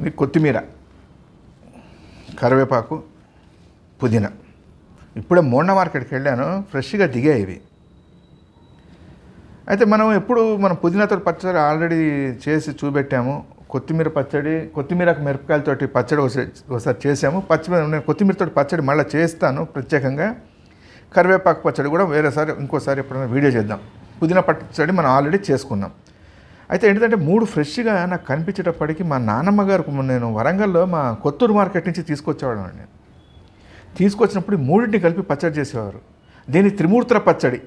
ఇది కొత్తిమీర కరివేపాకు పుదీనా. ఇప్పుడే మోండ మార్కెట్కి వెళ్ళాను ఫ్రెష్గా దిగాయి ఇవి. అయితే మనం ఎప్పుడు మనం పుదీనాతో పచ్చడి ఆల్రెడీ చేసి చూపెట్టాము. కొత్తిమీర పచ్చడి కొత్తిమీర మిరపకాయలతోటి పచ్చడి ఒకసారి ఒకసారి చేసాము పచ్చిమిర నేను కొత్తిమీరతో పచ్చడి మళ్ళీ చేస్తాను ప్రత్యేకంగా. కరివేపాకు పచ్చడి కూడా వేరేసారి ఇంకోసారి ఎప్పుడైనా వీడియో చేద్దాం. పుదీనా పచ్చడి మనం ఆల్రెడీ చేసుకున్నాం. అయితే ఏంటంటే మూడు ఫ్రెష్గా నాకు కనిపించేటప్పటికి మా నాన్నమ్మ గారు నేను వరంగల్లో మా కొత్తూరు మార్కెట్ నుంచి తీసుకొచ్చేవాడు నేను తీసుకొచ్చినప్పుడు మూడింటిని కలిపి పచ్చడి చేసేవారు. దీని త్రిమూర్తుల పచ్చడి.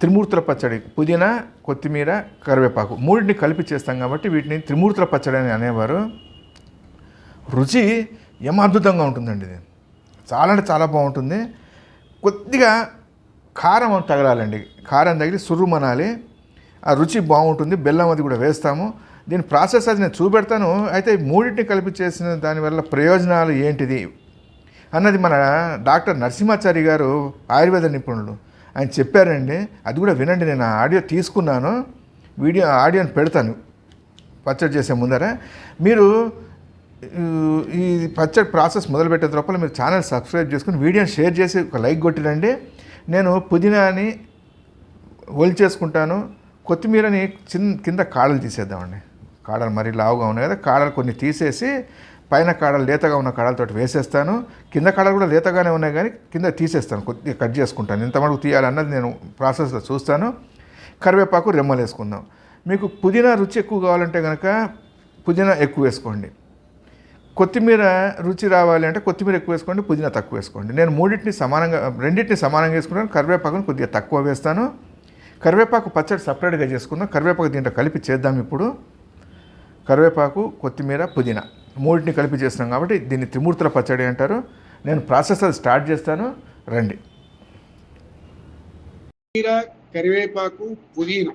త్రిమూర్తుల పచ్చడి. పుదీనా కొత్తిమీర కరివేపాకు. మూడింటిని కలిపి చేస్తాం కాబట్టి వీటిని త్రిమూర్తుల పచ్చడి అని అనేవారు. రుచి ఏం అద్భుతంగా ఉంటుందండి ఇది. చాలా అంటే చాలా బాగుంటుంది. కొద్దిగా కారం తగలాలండి. కారం తగిలి సుర్రుమనాలి ఆ రుచి బాగుంటుంది బెల్లం అది కూడా వేస్తాము. దీని ప్రాసెస్ అది నేను చూపెడతాను. అయితే మూడింటిని కలిపి చేసిన దానివల్ల ప్రయోజనాలు ఏంటిది? అన్నది మన డాక్టర్ నరసింహాచారి గారు ఆయుర్వేద నిపుణులు. ఆయన చెప్పారండి. అది కూడా వినండి నేను ఆ ఆడియో తీసుకున్నాను. వీడియో ఆడియోని పెడతాను. పచ్చడి చేసే ముందర. మీరు ఈ- పచ్చడి ప్రాసెస్ మొదలుపెట్టే లోపల మీరు ఛానల్ సబ్స్క్రైబ్ చేసుకుని వీడియోని షేర్ చేసి ఒక లైక్ కొట్టిరండి. నేను పుదీనాని ఒలిచేసుకుంటాను. కొత్తిమీరని చిన్న కింద కాడలు తీసేద్దామండి. కాడలు మరీ లావుగా ఉన్నాయి కదా కాడలు కొన్ని తీసేసి పైన కాడలు లేతగా ఉన్న కాడలతో వేసేస్తాను. కింద కాడలు కూడా లేతగానే ఉన్నాయి కానీ కింద తీసేస్తాను కొద్దిగా కట్ చేసుకుంటాను. ఇంత మటుకు తీయాలన్నది నేను ప్రాసెస్లో చూస్తాను. కరివేపాకు రెమ్మలు వేసుకుందాం. మీకు పుదీనా రుచి ఎక్కువ కావాలంటే కనుక పుదీనా ఎక్కువ వేసుకోండి. కొత్తిమీర రుచి రావాలి అంటే కొత్తిమీర ఎక్కువ వేసుకోండి పుదీనా తక్కువ వేసుకోండి. నేను మూడింటిని సమానంగా రెండింటిని సమానంగా వేసుకుంటాను. కరివేపాకుని కొద్దిగా తక్కువ వేస్తాను. కరివేపాకు పచ్చడి సపరేట్గా చేసుకుందాం కరివేపాకు దీంట్లో కలిపి చేద్దాం ఇప్పుడు. కరివేపాకు కొత్తిమీర పుదీనా మూడింటిని కలిపి చేస్తున్నాం కాబట్టి దీన్ని త్రిమూర్తుల పచ్చడి అంటారు. నేను ప్రాసెస్ అది స్టార్ట్ చేస్తాను. రండి. కొత్తిమీర కరివేపాకు పుదీనా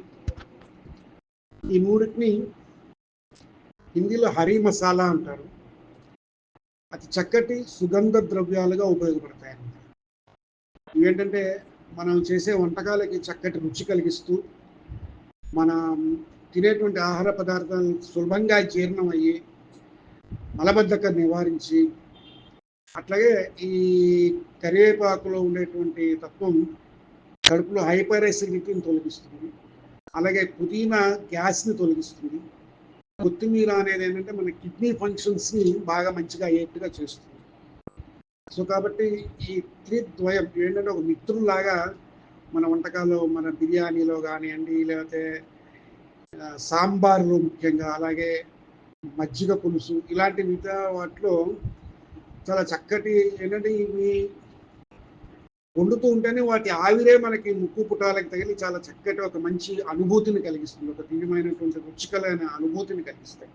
ఈ మూడింటిని హిందీలో హరి మసాలా అంటారు. అతి చక్కటి సుగంధ ద్రవ్యాలుగా ఉపయోగపడతాయి ఇవేంటంటే మనం చేసే వంటకాలకి చక్కటి రుచి కలిగిస్తూ మన తినేటువంటి ఆహార పదార్థాలు సులభంగా జీర్ణం అయ్యి మలబద్ధకం నివారించి అట్లాగే ఈ కరివేపాకులో ఉండేటువంటి తత్వం కడుపులో హైపర్ ఎసిడిటీని తొలగిస్తుంది. అలాగే పుదీనా గ్యాస్ని తొలగిస్తుంది. కొత్తిమీర అనేది ఏంటంటే మన కిడ్నీ ఫంక్షన్స్ని బాగా మంచిగా అయ్యేట్టుగా చేస్తుంది. సో కాబట్టి ఈ త్రిద్వయం ఏంటంటే ఒక మిత్రులాగా మన వంటకాల్లో మన బిర్యానీలో కానివ్వండి లేకపోతే సాంబార్లో ముఖ్యంగా అలాగే మజ్జిగ పులుసు ఇలాంటి మిగతా వాటిలో చాలా చక్కటి ఏంటంటే ఇవి వండుతూ ఉంటేనే వాటి ఆవిరే మనకి ముక్కు పుటాలకు తగిలి చాలా చక్కటి ఒక మంచి అనుభూతిని కలిగిస్తుంది. ఒక తీవ్రమైనటువంటి రుచికలైన అనుభూతిని కలిగిస్తాయి.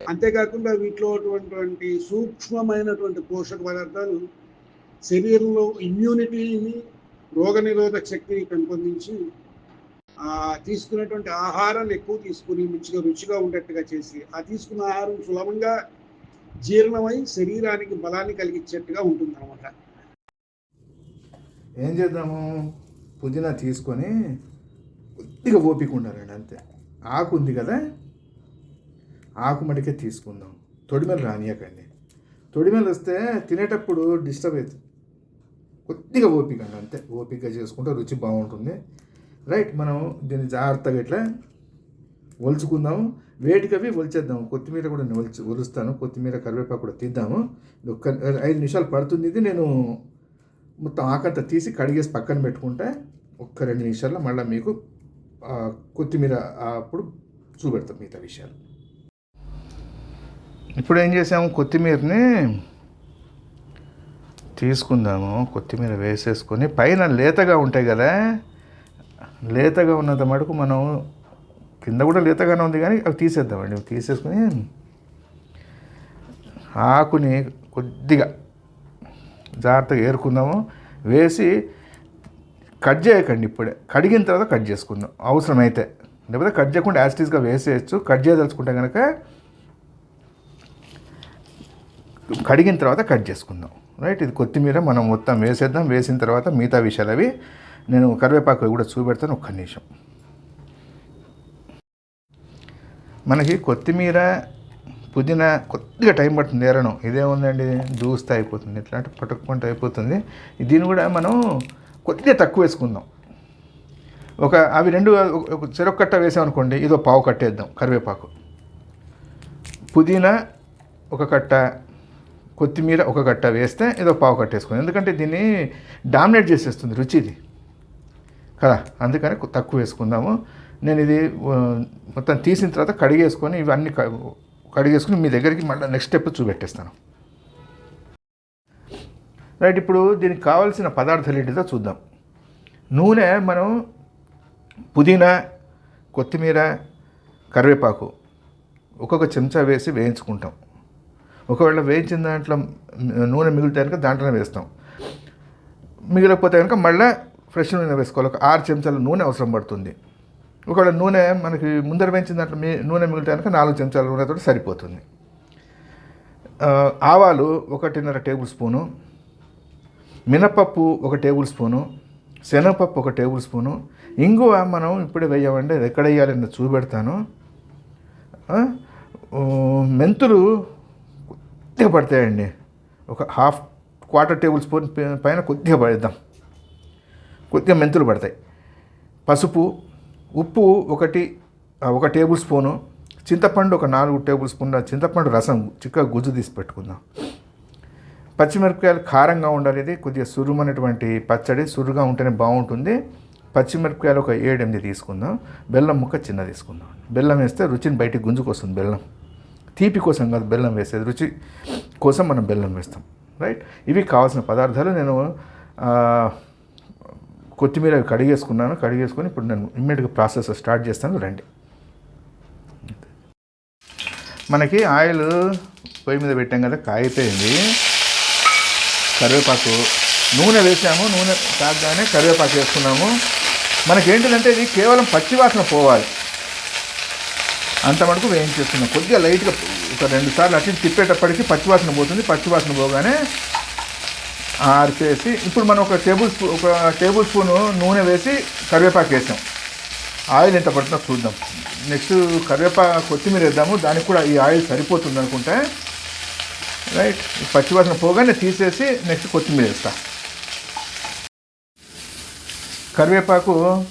అంతేకాకుండా వీటిలో ఉన్నటువంటి సూక్ష్మమైనటువంటి పోషక పదార్థాలు శరీరంలో ఇమ్యూనిటీని రోగనిరోధక శక్తిని పెంపొందించి ఆ తీసుకునేటువంటి ఆహారాన్ని ఎక్కువ తీసుకుని మంచిగా రుచిగా ఉండేట్టుగా చేసి ఆ తీసుకున్న ఆహారం సులభంగా జీర్ణమై శరీరానికి బలాన్ని కలిగించేట్టుగా ఉంటుంది అనమాట ఏం చేద్దాము? పుదీనా తీసుకొని కొద్దిగా ఓపిక ఉండాలండి అంతే. ఆకు ఉంది కదా? ఆకు మడికే తీసుకుందాం. తొడిమెలు రానియకండి. తొడిమెలు వస్తే తినేటప్పుడు డిస్టర్బ్ అవుతుంది కొద్దిగా ఓపిక అండి అంతే. ఓపికగా చేసుకుంటే రుచి బాగుంటుంది. రైట్ మనం దీన్ని జాగ్రత్తగా ఇట్లా ఒలుచుకుందాము. వేటికవి ఒలిచేద్దాము. కొత్తిమీర కూడా నేను ఒలిచి ఒలుస్తాను. కొత్తిమీర కరివేపాకు కూడా తీద్దాము. ఒక్క ఐదు నిమిషాలు పడుతుంది. ఇది నేను మొత్తం ఆకంతా తీసి కడిగేసి పక్కన పెట్టుకుంటే ఒక్క రెండు నిమిషాల్లో మళ్ళీ మీకు కొత్తిమీర అప్పుడు చూపెడతాం మిగతా విషయాలు. ఇప్పుడు ఏం చేసాము? కొత్తిమీరని తీసుకుందాము. కొత్తిమీర వేసేసుకొని పైన లేతగా ఉంటాయి కదా లేతగా ఉన్నంత మటుకు మనం కింద కూడా లేతగానే ఉంది కానీ అవి తీసేద్దామండి. అవి తీసేసుకొని ఆకుని కొద్దిగా జాగ్రత్తగా ఏరుకుందాము. వేసి కట్ చేయకండి ఇప్పుడే. కడిగిన తర్వాత కట్ చేసుకుందాం. అవసరమైతే. లేకపోతే కట్ చేయకుండా యాసిటీస్గా వేసేయచ్చు. కట్ చేయదలుచుకుంటే కనుక కడిగిన తర్వాత కట్ చేసుకుందాం. రైట్ ఇది కొత్తిమీర మనం మొత్తం వేసేద్దాం. వేసిన తర్వాత మిగతా విషయాలు అవి నేను కరివేపాకు కూడా చూపెడతాను ఒక్క నిమిషం. మనకి కొత్తిమీర పుదీనా కొద్దిగా టైం పడుతుంది. ఏరడం ఇదేముందండి దూస్తే అయిపోతుంది. ఇట్లాంటి పట్టుకుంటూ అయిపోతుంది. దీన్ని కూడా మనం కొద్దిగా తక్కువ వేసుకుందాం. ఒక అవి రెండు ఒక- చెరొక కట్ట వేసామనుకోండి ఇదో పావు కట్టేద్దాం కరివేపాకు. పుదీనా ఒక కట్ట కొత్తిమీర ఒక గట్ట వేస్తే ఏదో పావు కట్టేసుకుందాం ఎందుకంటే దీన్ని డామినేట్ చేసేస్తుంది రుచిది. కదా? అందుకని తక్కువ వేసుకుందాము. నేను ఇది మొత్తం తీసిన తర్వాత కడిగేసుకొని ఇవన్నీ కడిగేసుకుని మీ దగ్గరికి మళ్ళీ నెక్స్ట్ స్టెప్ చూపెట్టేస్తాను. రైట్ ఇప్పుడు దీనికి కావాల్సిన పదార్థాలు ఏంటిదో చూద్దాం. నూనె మనం పుదీనా కొత్తిమీర కరివేపాకు ఒక్కొక్క చెంచా వేసి వేయించుకుంటాం. ఒకవేళ వేయించిన దాంట్లో నూనె మిగిలితే కనుక దాంట్లోనే వేస్తాం. మిగిలిపోతే కనుక మళ్ళీ ఫ్రెష్ నూనె వేసుకోవాలి. ఒక ఆరు చెంచాల నూనె అవసరం పడుతుంది. ఒకవేళ నూనె మనకి ముందర వేయించిన దాంట్లో మీ నూనె మిగిలితే కనుక నాలుగు చెంచాల నూనెతో సరిపోతుంది. ఆవాలు ఒకటిన్నర టేబుల్ స్పూను మినపప్పు ఒక టేబుల్ స్పూను శనగపప్పు ఒక టేబుల్ స్పూను. ఇంగువ మనం ఇప్పుడే వేయమండి. ఎక్కడ వేయాలని చూపెడతాను. మెంతులు కొద్దిగా పడతాయండి. ఒక హాఫ్ క్వార్టర్ టేబుల్ స్పూన్ పైన కొద్దిగా పడేద్దాం. కొద్దిగా మెంతులు పడతాయి. పసుపు ఉప్పు ఒకటి ఒక టేబుల్ స్పూను చింతపండు ఒక నాలుగు టేబుల్ స్పూన్ల చింతపండు రసం చిక్కగా గుజ్జు తీసి పెట్టుకుందాం. పచ్చిమిరపకాయలు కారంగా ఉండాలి ఇది కొద్దిగా సురుమనేటువంటి పచ్చడి సురుగా ఉంటేనే బాగుంటుంది. పచ్చిమిరపకాయలు ఒక ఏడు ఎనిమిది తీసుకుందాం. బెల్లం ముక్క చిన్న తీసుకుందాం. బెల్లం వేస్తే రుచిని బయటికి గుంజుకొస్తుంది బెల్లం. తీపి కోసం కాదు బెల్లం వేసేది రుచి కోసం మనం బెల్లం వేస్తాం రైట్ ఇవి కావాల్సిన పదార్థాలు నేను కొత్తిమీర కడిగేసుకున్నాను కడిగేసుకొని ఇప్పుడు నేను ఇమ్మీడియట్గా ప్రాసెస్ స్టార్ట్ చేస్తాను రండి. మనకి ఆయిల్ పొయ్యి మీద పెట్టాం కదా కాగిపోయింది కరివేపాకు నూనె వేసాము నూనె తాగగానే కరివేపాకు వేసుకున్నాము. మనకేంటిదంటే ఇది కేవలం పచ్చివాసన పోవాలి. అంత వరకు వేయించేస్తున్నాం కొద్దిగా లైట్గా ఒక రెండు సార్లు అటు తిప్పేటప్పటికి పచ్చివాసన పోతుంది. పచ్చివాసన పోగానే ఆరిసేసి ఇప్పుడు మనం ఒక టేబుల్ స్పూ ఒక టేబుల్ స్పూన్ నూనె వేసి కరివేపాకు వేసాం. ఆయిల్ ఎంత పడుతుందో చూద్దాం. నెక్స్ట్ కరివేపాకు కొత్తిమీర వేద్దాము. దానికి కూడా ఈ ఆయిల్ సరిపోతుంది అనుకుంటే. రైట్. పచ్చివాసన పోగానే తీసేసి నెక్స్ట్ కొత్తిమీర వేస్తా. కరివేపాకు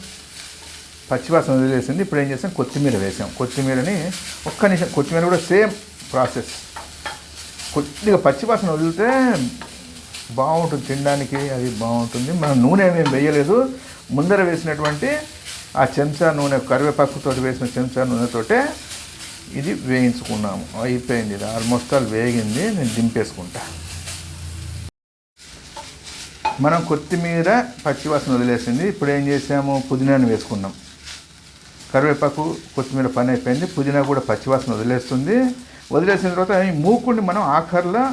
పచ్చివాసన వదిలేసింది. ఇప్పుడు ఏం చేసాం? కొత్తిమీర వేసాం. కొత్తిమీరని ఒక్క నిమిషం కొత్తిమీర కూడా సేమ్ ప్రాసెస్. కొద్దిగా పచ్చివాసన వదిలితే బాగుంటుంది తినడానికి అది బాగుంటుంది. మనం నూనె ఏమేమి వేయలేదు. ముందర వేసినటువంటి ఆ చెంచా నూనె కరివేపాకుతో వేసిన చెంచా నూనెతోటే ఇది వేయించుకున్నాము. అయిపోయింది ఇది. ఆల్మోస్ట్ ఆల్ వేగింది. నేను దింపేసుకుంటా. మనం కొత్తిమీర పచ్చివాసన వదిలేసింది. ఇప్పుడు ఏం చేసాము? పుదీనాని వేసుకున్నాం. కరివేపాకు కొత్తిమీర పని అయిపోయింది. పుదీనా కూడా పచ్చివాసన వదిలేస్తుంది. వదిలేసిన తర్వాత ఈ మూకుడిని మనం ఆఖర్లో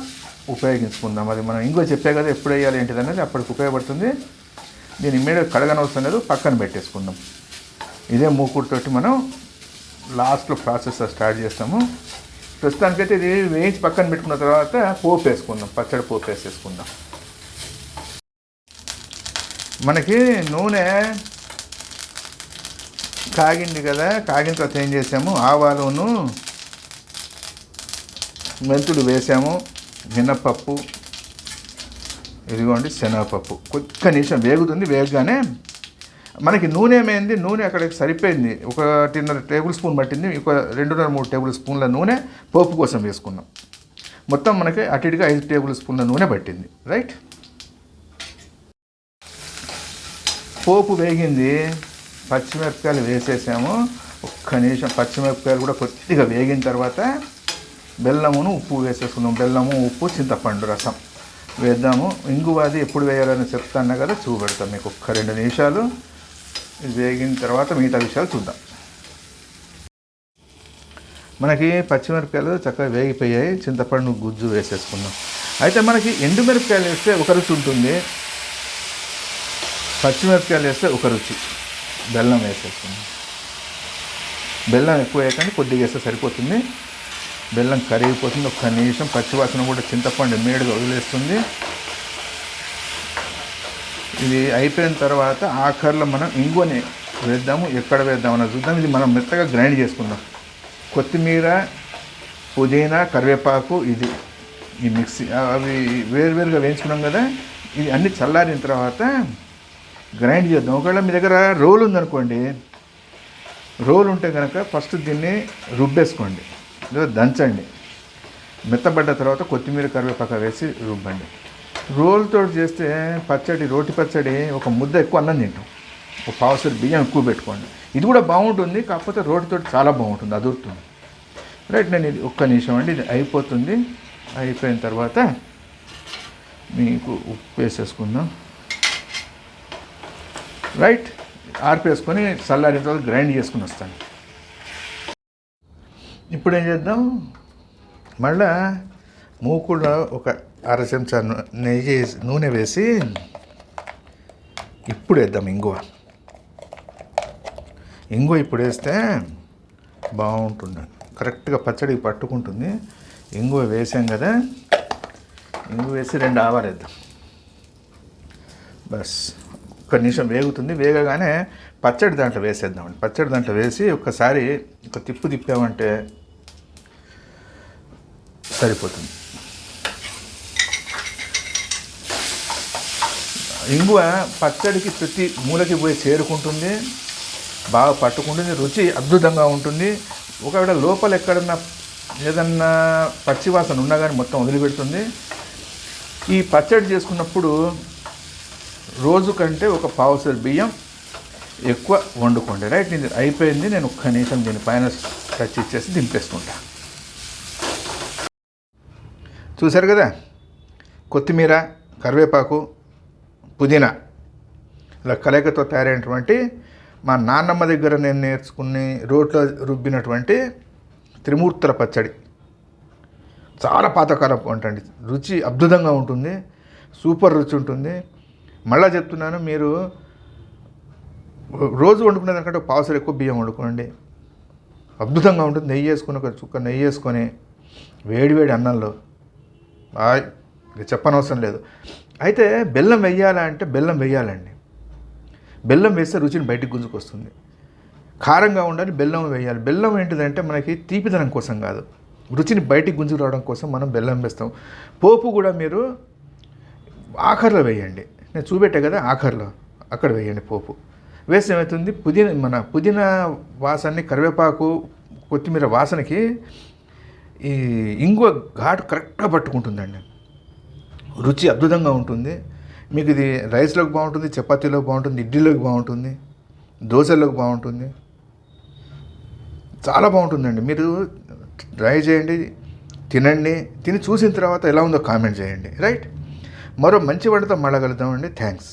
ఉపయోగించుకుందాం. అది మనం ఇంకో చెప్పే కదా ఎప్పుడు వేయాలి ఏంటిది అనేది అప్పటికి ఉపయోగపడుతుంది. దీని మీద కడగనవసరం లేదు పక్కన పెట్టేసుకుందాం. ఇదే మూకుడుతోటి మనం లాస్ట్లో ప్రాసెస్ స్టార్ట్ చేస్తాము. ప్రస్తుతానికైతే ఇది వేయించి పక్కన పెట్టుకున్న తర్వాత పోపు వేసుకుందాం పచ్చడి పోపు వేసేసుకుందాం. మనకి నూనె కాగింది కదా కాగిన తర్వాత ఏం చేసాము ఆవాలును మెంతులు వేసాము మినపప్పు ఇదిగోండి శనగపప్పు. కొద్దిగా నిమిషం వేగుతుంది వేగగానే మనకి నూనె ఏమైంది? నూనె అక్కడికి సరిపోయింది. ఒకటిన్నర టేబుల్ స్పూన్ పట్టింది ఒక రెండున్నర మూడు టేబుల్ స్పూన్ల నూనె పోపు కోసం వేసుకున్నాం. మొత్తం మనకి అటు ఇటుగా ఐదు టేబుల్ స్పూన్ల నూనె పట్టింది. రైట్? పోపు వేగింది. పచ్చిమిరపకాయలు వేసేసాము. ఒక్క నిమిషం పచ్చిమిరపకాయలు కూడా కొద్దిగా వేగిన తర్వాత బెల్లమును ఉప్పు వేసేసుకున్నాం బెల్లము ఉప్పు చింతపండు రసం వేద్దాము. ఇంగువ అది ఎప్పుడు వేయాలని చెప్తాను కదా చూపెడతాం మీకు ఒక్క రెండు నిమిషాలు. వేగిన తర్వాత మిగతా విషయాలు చూద్దాం. మనకి పచ్చిమిరపకాయలు చక్కగా వేగిపోయాయి. చింతపండు గుజ్జు వేసేసుకుందాం. అయితే మనకి ఎండుమిరపకాయలు వేస్తే ఒక రుచి ఉంటుంది. పచ్చిమిరపకాయలు వేస్తే ఒక రుచి. బెల్లం వేసేసుకుందాం బెల్లం ఎక్కువ వేయకండి కొద్దిగా వేస్తే సరిపోతుంది. బెల్లం కరిగిపోతుంది. ఒక్క నిమిషం పచ్చివాసన కూడా చింతపండు మేడుగా వదిలేస్తుంది. ఇది అయిపోయిన తర్వాత ఆఖరిలో మనం ఇంగువని వేద్దాము. ఎక్కడ వేద్దామని చూద్దాం. ఇది మనం మెత్తగా గ్రైండ్ చేసుకుందాం. కొత్తిమీర పుదీనా కరివేపాకు ఇది ఈ మిక్సీ అవి వేరువేరుగా వేయించుకున్నాం కదా. ఇది అన్ని చల్లారిన తర్వాత గ్రైండ్ చేద్దాం. ఒకవేళ మీ దగ్గర రోల్ ఉందనుకోండి రోల్ ఉంటే కనుక ఫస్ట్ దీన్ని రుబ్బేసుకోండి. లేదా దంచండి. మెత్తబడ్డ తర్వాత కొత్తిమీర కరివేపాక వేసి రుబ్బండి. రోల్తో చేస్తే పచ్చడి రోటి పచ్చడి ఒక ముద్ద ఎక్కువ అన్నం తింటాం. ఒక పావుసరి బియ్యం ఎక్కువ పెట్టుకోండి. ఇది కూడా బాగుంటుంది కాకపోతే రోటితో చాలా బాగుంటుంది అదురుతుంది. రైట్ నేను ఇది ఒక్క నిమిషం అండి ఇది అయిపోతుంది. అయిపోయిన తర్వాత మీకు ఉప్పు వేసేసుకుందాం. రైట్. ఆర్పేసుకొని చల్లారిన తర్వాత గ్రైండ్ చేసుకుని వస్తాను. ఇప్పుడు ఏం చేద్దాం? మళ్ళా మూకుడులో ఒక అర చెంచా నెయ్యి వేసి- నూనె వేసి ఇప్పుడు వేద్దాం ఇంగువ. ఇంగువ ఇప్పుడు వేస్తే బాగుంటుంది. కరెక్ట్గా పచ్చడికి పట్టుకుంటుంది. ఇంగువ వేసాం కదా? ఇంగువ వేసి రెండు ఆవాలు వేద్దాం. బస్. ఒక నిమిషం వేగుతుంది. వేగగానే పచ్చడి దాంట్లో వేసేద్దామండి పచ్చడి దాంట్లో వేసి ఒక్కసారి ఒక తిప్పు తిప్పామంటే సరిపోతుంది. ఇంగువ పచ్చడికి ప్రతి మూలకి పోయి చేరుకుంటుంది. బాగా పట్టుకుంటుంది. రుచి అద్భుతంగా ఉంటుంది. ఒకవేళ లోపల ఎక్కడన్నా ఏదన్నా పచ్చివాసన ఉన్నా కానీ మొత్తం వదిలిపెడుతుంది. ఈ పచ్చడి చేసుకున్నప్పుడు రోజు కంటే ఒక పావుసరి బియ్యం ఎక్కువ వండుకోండి. రైట్? ఇది అయిపోయింది. నేను కనీసం నిమిషం దీని పైన టచ్ ఇచ్చేసి దింపేసుకుంటా. చూశారు కదా? కొత్తిమీర కరివేపాకు పుదీనా. ఇలా కలయికతో తయారైనటువంటి మా నాన్నమ్మ దగ్గర నేను నేర్చుకుని రోట్లో రుబ్బినటువంటి త్రిమూర్తుల పచ్చడి. చాలా పాతకాలం వంటండి. రుచి అద్భుతంగా ఉంటుంది. సూపర్ రుచి ఉంటుంది. మళ్ళా చెప్తున్నాను మీరు రోజు వండుకునే దానికంటే ఒక పావుసలు ఎక్కువ బియ్యం వండుకోండి. అద్భుతంగా ఉంటుంది నెయ్యి వేసుకొని ఒక చుక్క నెయ్యి వేసుకొని వేడివేడి అన్నంలో. చెప్పనవసరం లేదు. అయితే బెల్లం వేయాలంటే బెల్లం వెయ్యాలండి బెల్లం వేస్తే రుచిని బయటికి గుంజుకొస్తుంది. కారంగా ఉండాలి బెల్లం వేయాలి. బెల్లం ఏంటిదంటే మనకి తీపిదనం కోసం కాదు. రుచిని బయటికి గుంజుకు రావడం కోసం మనం బెల్లం వేస్తాం. పోపు కూడా మీరు ఆఖరిలో వేయండి. నేను చూపెట్టా కదా ఆఖర్లో. అక్కడ వేయండి పోపు. వేస్తే ఏమవుతుంది? పుదీనా మన పుదీనా వాసనని కరివేపాకు కొత్తిమీర వాసనకి ఈ ఇంగువ ఘాటు కరెక్ట్గా పట్టుకుంటుందండి. రుచి అద్భుతంగా ఉంటుంది. మీకు ఇది రైస్లోకి బాగుంటుంది చపాతీలోకి బాగుంటుంది ఇడ్లీలోకి బాగుంటుంది దోశలోకి బాగుంటుంది. చాలా బాగుంటుందండి. మీరు ట్రై చేయండి తినండి. తిని చూసిన తర్వాత ఎలా ఉందో కామెంట్ చేయండి. రైట్? మరో మంచి వంటతో మళ్ళా కలుద్దామండి. థ్యాంక్స్